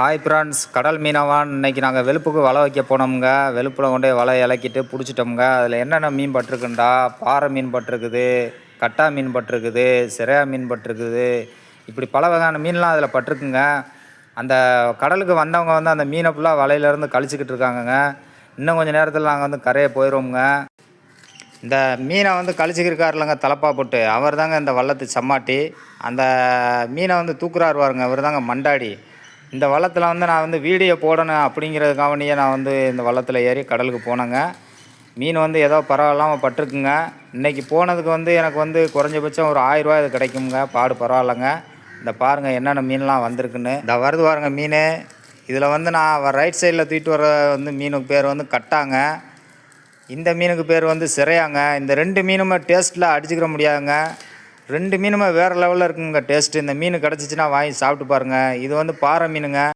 Hi France கடல் மீனவான். இன்னைக்கு நாங்கள் வெளுப்புக்கு வலை வைக்க போனோமுங்க. வெளுப்பில் கொண்டு வலை இலக்கிட்டு பிடிச்சிட்டோமுங்க. அதில் என்னென்ன மீன் பட்டிருக்குண்டா? பாறை மீன் பட்டிருக்குது கட்டா மீன் பட்டிருக்குது சிறையா மீன் பட்டிருக்குது. இப்படி பல வகையான மீன்லாம் அதில் பட்டிருக்குங்க. அந்த கடலுக்கு வந்தவங்க வந்து அந்த மீனை ஃபுல்லாக வலையிலேருந்து கழிச்சிக்கிட்டு இருக்காங்கங்க. இன்னும் கொஞ்சம் நேரத்தில் நாங்கள் வந்து கரையை போயிடுவோமுங்க இந்த மீனை வந்து கழிச்சிக்கிருக்காருலங்க தலப்பா போட்டு. அவர் தாங்க இந்த வள்ளத்து சம்மாட்டி. அந்த மீனை வந்து தூக்குறாருவாருங்க அவர் தாங்க மண்டாடி. இந்த வள்ளத்தில் வந்து நான் வந்து வீடியோ போடணும் அப்படிங்கிறதுக்காவணியே நான் வந்து இந்த வள்ளத்தில் ஏறி கடலுக்கு போனேங்க. மீன் வந்து ஏதோ பரவாயில்லாமல் பட்டிருக்குங்க. இன்றைக்கி போனதுக்கு வந்து எனக்கு வந்து குறைஞ்சபட்சம் ஒரு ஆயிரரூவா இது கிடைக்குங்க பாடு பரவாயில்லைங்க. இந்த பாருங்கள் என்னென்ன மீன்லாம் வந்திருக்குன்னு. இந்த வருது பாருங்கள் மீன். இதில் வந்து நான் ரைட் சைடில் தூக்கிட்டு வர வந்து மீனுக்கு பேர் வந்து கட்டாங்க. இந்த மீனுக்கு பேர் வந்து சிறையாங்க. இந்த ரெண்டு மீனுமே டேஸ்ட்டில் அடிச்சுக்கிற முடியாதுங்க. ரெண்டு மீனுமே வேறு லெவலில் இருக்குங்க. டேஸ்ட்டு இந்த மீன் கிடச்சிச்சின்னா வாங்கி சாப்பிட்டு பாருங்கள் இது வந்து பாறை மீனுங்க.